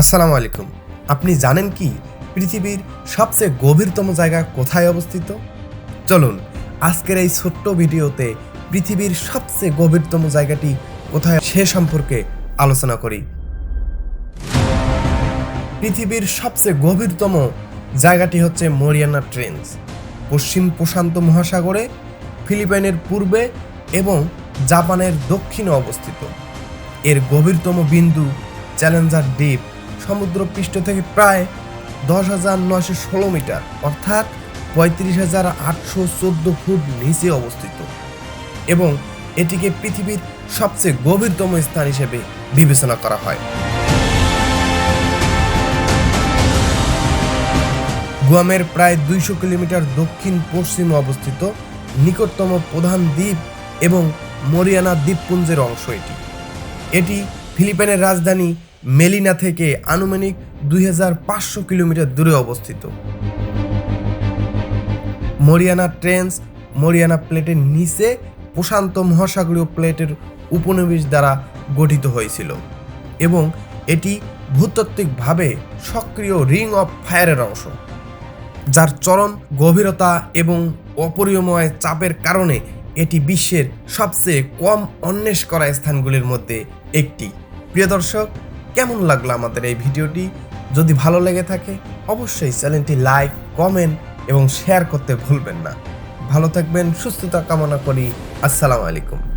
আসসালামু আলাইকুম। আপনি জানেন কি পৃথিবীর সবচেয়ে গভীরতম জায়গা কোথায় অবস্থিত? চলুন, আজকের এই ছোট্ট ভিডিওতে পৃথিবীর সবচেয়ে গভীরতম জায়গাটি কোথায় সে সম্পর্কে আলোচনা করি। পৃথিবীর সবচেয়ে গভীরতম জায়গাটি হচ্ছে মরিয়ানা ট্রেন্স। পশ্চিম প্রশান্ত মহাসাগরে, ফিলিপাইনের পূর্বে এবং জাপানের দক্ষিণে অবস্থিত। এর গভীরতম বিন্দু চ্যালেঞ্জার দ্বীপ সমুদ্রপৃষ্ঠ থেকে প্রায় দশ হাজার নয়শো ষোলো মিটার, অর্থাৎ পঁয়ত্রিশ হাজার আটশো চোদ্দ ফুট নিচে অবস্থিত এবং এটিকে পৃথিবীর সবচেয়ে গভীরতম স্থান হিসেবে বিবেচনা করা হয়। গুয়ামের প্রায় দুইশো কিলোমিটার দক্ষিণ পশ্চিমে অবস্থিত নিকটতম প্রধান দ্বীপ এবং মরিয়ানা দ্বীপপুঞ্জের অংশ এটি। এটি ফিলিপাইনের রাজধানী মেলিনা থেকে আনুমানিক দুই হাজার পাঁচশো কিলোমিটার দূরে অবস্থিত। মরিয়ানা ট্রেন্স, মরিয়ানা প্লেটের নিচে প্রশান্ত মহাসাগরীয় প্লেটের উপনিবেশ দ্বারা গঠিত হয়েছিল এবং এটি ভূতাত্ত্বিকভাবে সক্রিয় রিং অফ ফায়ারের অংশ, যার চরম গভীরতা এবং অপরিময় চাপের কারণে এটি বিশ্বের সবচেয়ে কম অন্বেষ করা স্থানগুলির মধ্যে একটি। প্রিয় দর্শক, কেমন লাগল আমাদের এই ভিডিওটি? যদি ভালো লেগে থাকে, অবশ্যই চ্যানেলটি লাইক, কমেন্ট এবং শেয়ার করতে ভুলবেন না। ভালো থাকবেন, সুস্থতা কামনা করি। আসসালামু আলাইকুম।